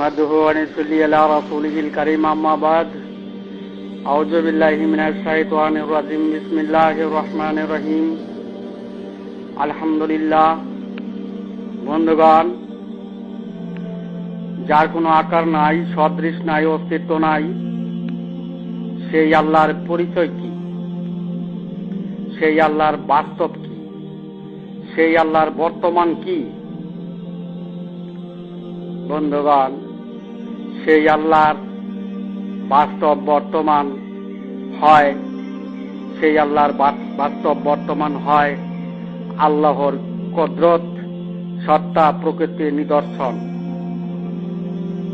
نحمده ونصلي على رسوله الكريم أما بعد أعوذ بالله من الشيطان الرجيم بسم الله الرحمن الرحيم الحمد لله বন্ধুগণ যার কোনো আকার নাই সদৃশ নাই অস্তিত্ব নাই সেই আল্লাহর পরিচয় কি সেই আল্লাহর বাস্তব কি সেই আল্লাহর বর্তমান কি বন্ধুগণ সেই আল্লাহর বাস্তব বর্তমান হয়, সেই আল্লাহর বাস্তব বর্তমান হয় আল্লাহর কদরত, সত্তা প্রকৃতির নিদর্শন।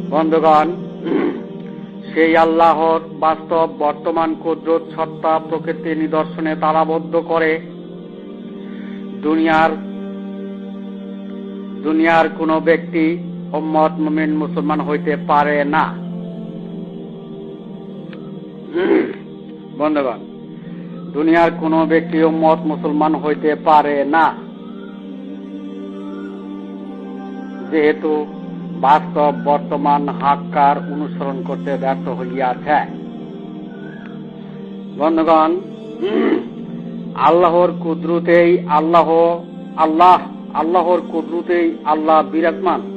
বন্ধুগণ, সেই আল্লাহর বাস্তব বর্তমান কুদরত, সত্তা প্রকৃতির নিদর্শনে তালাবদ্ধ করে দুনিয়ার দুনিয়ার কোনো ব্যক্তি উম্মত মুমিন মুসলমান হইতে পারে না। বন্ধুগণ, দুনিয়ার কোনো ব্যক্তি উম্মত মুসলমান হইতে পারে না। যেহেতু বাস্তব বর্তমান হাক্কার অনুসরণ করতে ব্যর্থ হইয়াছে। বন্ধুগণ, আল্লাহর কুদরতেই আল্লাহ আল্লাহ, আল্লাহর কুদরতেই আল্লাহ বিরাজমান।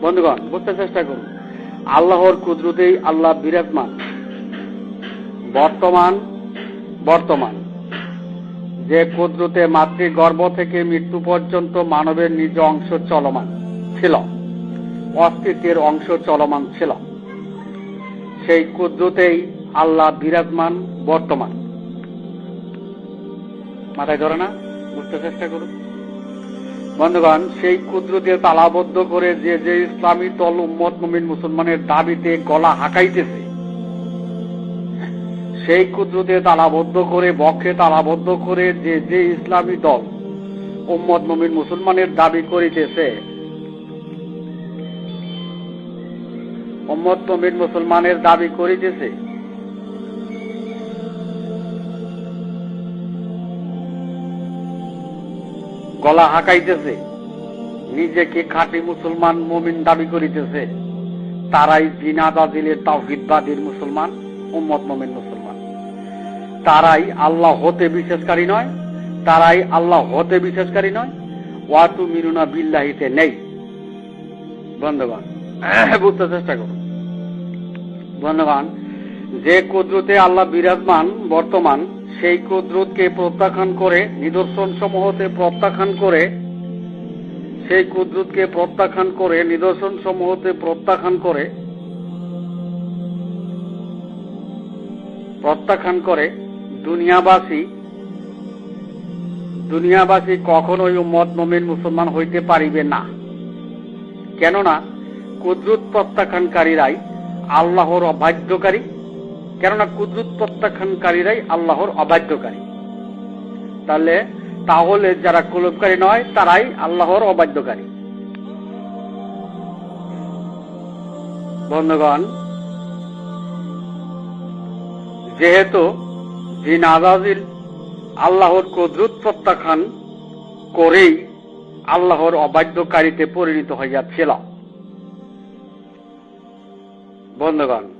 বন্ধুগণ, বুঝতে চেষ্টা করুন। আল্লাহর কুদরতেই আল্লাহ বিরাজমান। বর্তমান বর্তমান। যে কুদরতে মাতৃগর্ভ থেকে মৃত্যু পর্যন্ত মানবের নিজ অংশ চলমান ছিল, অস্তিত্বের অংশ চলমান ছিল। সেই কুদরতেই আল্লাহ বিরাজমান, বর্তমান। মাথায় ধরে না? বুঝতে চেষ্টা করুন। বন্ধুগণ, সেই কুদরতে তালাবদ্ধ করে যে যে ইসলামী দল উম্মত মুমিন মুসলমানের দাবিতে গলা হাঁকাইতেছে, সেই কুদরতে তালাবদ্ধ করে, বক্ষে তালাবদ্ধ করে যে যে ইসলামী দল উম্মত মুমিন মুসলমানের দাবি করিতেছে, উম্মত মুমিন মুসলমানের দাবি করিতেছে গলা হাঁকাইতেছে। নিজেকে খাঁটি মুসলমান মুমিন দাবি করিতেছে। তারাই জিনা দাজিলের তাওহিদবাদীর মুসলমান, উম্মত মুমিন মুসলমান। তারাই আল্লাহ হতে বিশ্বাসকারী নয়, তারাই আল্লাহ হতে বিশ্বাসকারী নয়। ওয়াতু মিরুনা বিল্লাহিতে নেই। বন্ধুগণ বুঝতে চেষ্টা করুন। বন্ধুগণ, যে কুদরতে আল্লাহ বিরাজমান বর্তমান সেই কুদরতকে প্রত্যাখ্যান করে নিদর্শন সমূহতে প্রত্যাখ্যান করে, সেই কুদরতকে প্রত্যাখ্যান করে নিদর্শন সমূহতে প্রত্যাখ্যান করে প্রত্যাখ্যান করে দুনিয়াবাসী দুনিয়াবাসী কখনোই উম্মত, মমিন, মুসলমান হইতে পারিবে না। কেননা কুদরত প্রত্যাখ্যানকারীরাই আল্লাহর অবাধ্যকারী কেননা কুদরত প্রত্যাখ্যানকারীরাই আল্লাহর অবাধ্যকারী। তাহলে তাহলে যারা কুলবকারী নয়, তারাই আল্লাহর অবাধ্যকারী। বন্ধুগণ, যেহেতু জিন আজাজিল আল্লাহর কুদরত প্রত্যাখ্যান করেই আল্লাহর অবাধ্যকারীতে পরিণত হইয়াছিল। বন্ধুগণ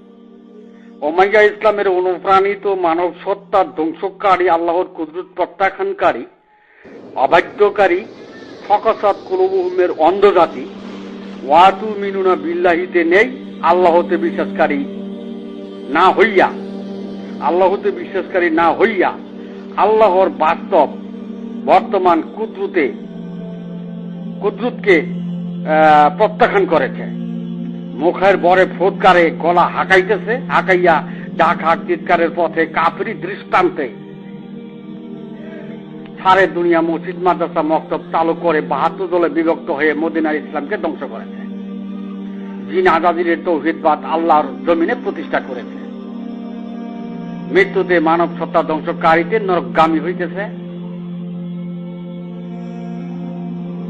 ওমাইয়া ইসলামের অনুপ্রাণিত মানব সত্তার ধ্বংসকারী, আল্লাহর কুদরত প্রত্যাখ্যানকারী, অবাধ্যকারী, ফকসাদ কুলুবুহুমের অন্ধজাতি, ওয়াতু মিনুনা বিল্লাহিতে নেই, আল্লাহতে বিশ্বাসকারী না হইয়া। আল্লাহতে বিশ্বাসকারী না হইয়া আল্লাহর বাস্তব বর্তমান কুদরুতে কুদরতকে প্রত্যাখ্যান করেছে। মুখের বরে ফোৎকারে গলা হাঁকাইতেছে, হাঁকাইয়া ডাক হাক চিৎকারের পথে কাফরি দৃষ্টান্তে সারে দুনিয়া মসজিদ মাদ্রাসা মক্তব চালু করে বাহাত্তর দলে বিভক্ত হয়ে মদিনার ইসলামকে ধ্বংস করেছে। জিন আজাদিরের তৌহিদবাদ আল্লাহর জমিনে প্রতিষ্ঠা করেছে। মৃত্যুতে মানব সত্তা ধ্বংসকারীতে নরকগামী হইতেছে।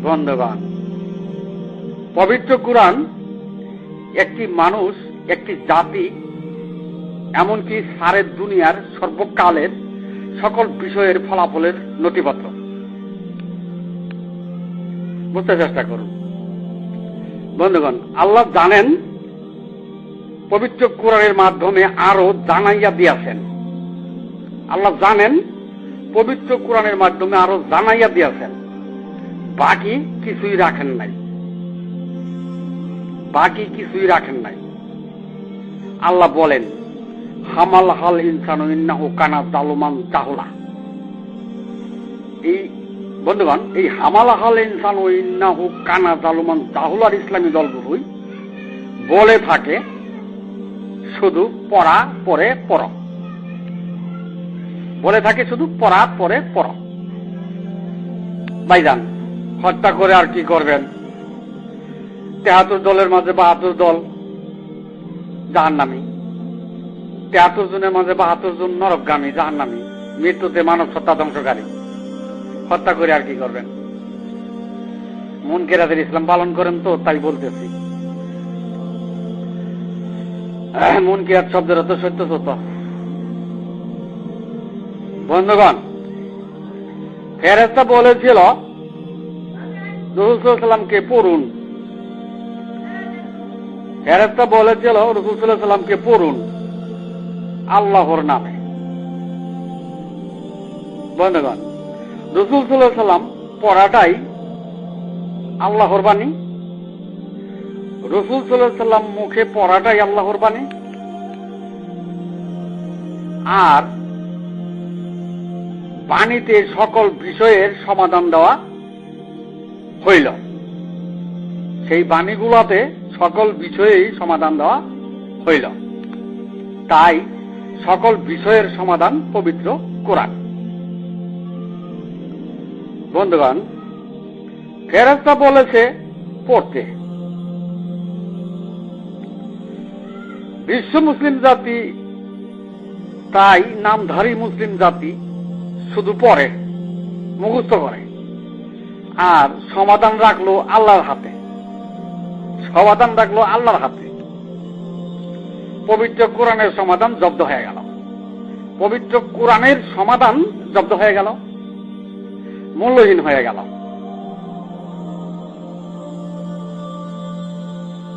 বন্ধগণ, পবিত্র কুরআন একটি মানুষ, একটি জাতি, এমনকি সারের দুনিয়ার সর্বকালের সকল বিষয়ের ফলাফলের নথিপত্র। বুঝতে চেষ্টা করুন। বন্ধুগণ, আল্লাহ জানেন, পবিত্র কোরআনের মাধ্যমে আরও জানাইয়া দিয়াছেন। আল্লাহ জানেন, পবিত্র কোরআনের মাধ্যমে আরও জানাইয়া দিয়াছেন। বাকি কিছুই রাখেন নাই। বাকি কিছুই রাখেন নাই। আল্লাহ বলেন, হামাল হাল ইনসান কানা জালুমান জাহুলা। এই বন্ধুগণ, এই হামাল হাল ইনসান ইন্নাহু কানা জালুমান জাহুলার ইসলামী দলগুলোই বলে থাকে, শুধু পড়া পরে পড়। বলে থাকে শুধু পড়া পরে পড়। ভাইজান, হত্যা করে আর কি করবেন? তেহাত্তর দলের মাঝে বাহাত্তর দল জাহান্নামী। তেহাত্তর জনের মাঝে বাহাত্তর জন নরকগামী, জাহান্নামী। মৃত্যুতে মানব সত্তা ধ্বংসকারী। হত্যা করে আর কি করবেন? মন কেরাদের ইসলাম পালন করেন তো, তাই বলতেছি। মন কেরাত শব্দের অর্থ সত্য সত্য। বন্ধুগণ ফেরেস্তা বলেছিল রসুলামকে পড়ুন। ফেরেস্তা বলেছিল রসুল্লাহ সাল্লামকে পড়ুন আল্লাহর নামে। বন্ধুগণ, রসুল সাল্লাহ সাল্লাম পড়াটাই আল্লাহর বাণী। রসুল সাল্লাহ সাল্লাম মুখে পড়াটাই আল্লাহর বাণী। আর বাণীতে সকল বিষয়ের সমাধান দেওয়া হইল। সেই বাণীগুলোতে সকল বিষয়েই সমাধান দেওয়া হইল। তাই সকল বিষয়ের সমাধান পবিত্র কোরআন। বন্ধুগণ ফেরস্তা বলেছে, পড়তে। বিশ্ব মুসলিম জাতি, তাই নামধারী মুসলিম জাতি শুধু পড়ে, মুখস্থ করে। আর সমাধান রাখল আল্লাহর হাতে। সমাধান রাখল আল্লাহর হাতে। পবিত্র কোরআনের সমাধান জব্দ হয়ে গেল। পবিত্র কোরআনের সমাধান জব্দ হয়ে গেল। মূল্যহীন হয়ে গেল।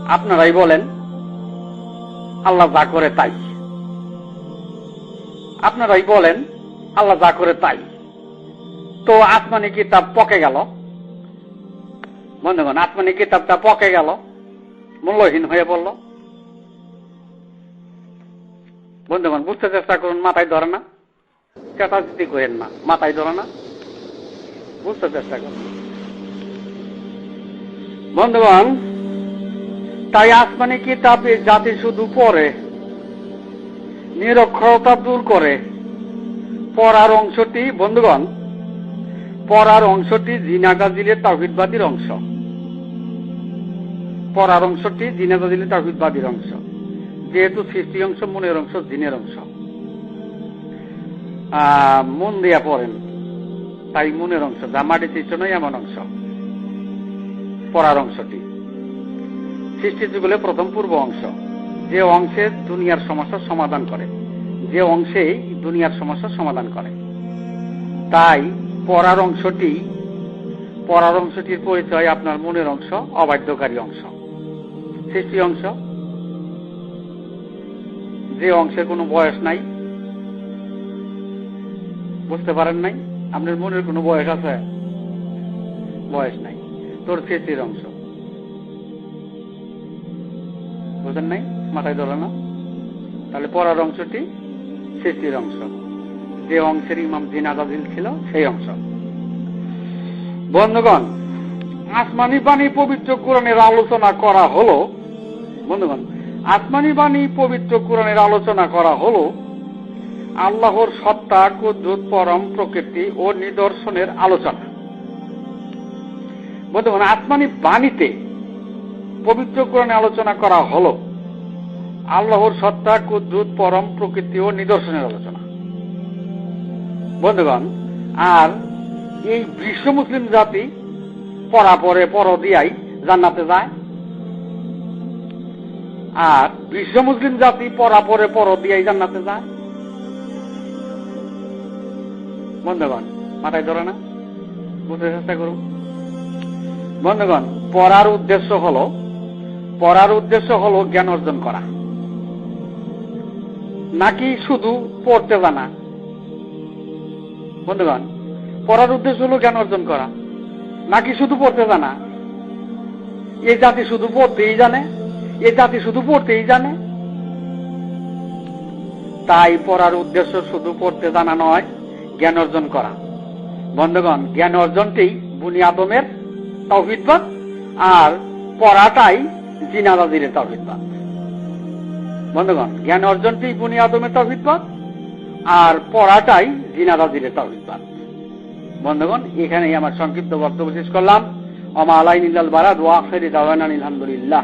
আপনারাই বলেন, আল্লাহ যা করে তাই। আপনারাই বলেন, আল্লাহ যা করে তাই। তো আসমানি কিতাব পকে গেল। বন্ধুগণ, আসমানি কিতাবটা পকে গেল। মূল্যহীন হয়ে পড়ল। বন্ধুগণ, বুঝতে চেষ্টা করুন, মাথায় ধরে না। চেতাচিতি করেন না, মাথায় ধরে না। বুঝতে চেষ্টা করুন। বন্ধুগণ, তাই আসমানি কিতাবে জাতি শুধু পড়ে, নিরক্ষরতা দূর করে। পড়ার অংশটি, বন্ধুগণ, পড়ার অংশটি জিনাগাজিলের তাহিদবাদীর অংশ। পড়ার অংশটি জিনাগাজিলের তাহিদবাদীর অংশ। যেহেতু সৃষ্টি অংশ, মনের অংশ জিনের অংশ। মন দিয়া পড়েন। তাই মনের অংশ, যা মাটি সৃষ্ট নয়, এমন অংশ। পরার অংশটি। সৃষ্টি যুগলে প্রথম পূর্ব অংশ। যে অংশে দুনিয়ার সমস্যার সমাধান করে। যে অংশেই দুনিয়ার সমস্যার সমাধান করে। তাই পরার অংশটি, পরার অংশটির পরিচয় আপনার মনের অংশ, অবাধ্যকারী অংশ। সৃষ্টি অংশ? যে অংশের কোনো বয়স নাই। বুঝতে পারেন নাই? আপনার মনের কোনো বয়স আছে? বয়স নাই। তোর সৃষ্টির অংশ। বুঝেন নাই? মাথায় ধরে না। তাহলে পড়ার অংশটি সৃষ্টির অংশ। যে অংশের ইমাম জিনাদাদিল ছিল, সেই অংশ। বন্ধুগণ, আসমানি বাণী পবিত্র কোরআনের আলোচনা করা হলো বন্ধুগণ, আসমানি বাণী পবিত্র কোরআনের আলোচনা করা হলো আল্লাহর সত্তা, কুদ্রুত, পরম প্রকৃতি ও নিদর্শনের আলোচনা। বন্ধুগণ, আসমানি বাণীতে পবিত্র কোরআনে আলোচনা করা হলো আল্লাহর সত্তা, কুদ্রুত, পরম প্রকৃতি ও নিদর্শনের আলোচনা। বন্ধুগণ, আর এই বিশ্ব মুসলিম জাতি পড়া পরে পর দিয়াই জান্নাতে যায়। আর বিশ্ব মুসলিম জাতি পড়া পরে দিয়াই জান্নাতে যায়। বন্ধুগণ, মাথায় ধরে না। বুঝতে চেষ্টা করুন বন্ধুগণ, পড়ার উদ্দেশ্য হল, পড়ার উদ্দেশ্য হলো জ্ঞান অর্জন করা। নাকি শুধু পড়তে জানা? বন্ধুগণ, পড়ার উদ্দেশ্য হলো জ্ঞান অর্জন করা। নাকি শুধু পড়তে জানা? এই জাতি শুধু পড়তেই জানে। এই জাতি শুধু পড়তেই জানে। তাই পড়ার উদ্দেশ্য শুধু পড়তে জানা নয়, জ্ঞান অর্জন করা। বন্ধুগণ, জ্ঞান অর্জনটি বুনি আদমের তৌহিদবাদ আর পড়াটাই জিনাদাজিরের তৌহিদবাদ বন্ধুগণ, জ্ঞান অর্জনটি বুনি আদমের তৌহিদবাদ আর পড়াটাই জিনাদাজিরের তৌহিদবাদ বন্ধুগণ, এখানেই আমার সংক্ষিপ্ত বক্তব্য শেষ করলাম। অমা আলাই নিল্লাল বারাদ ওয়াফেরি দাওয়ানা আলহামদুলিল্লাহ।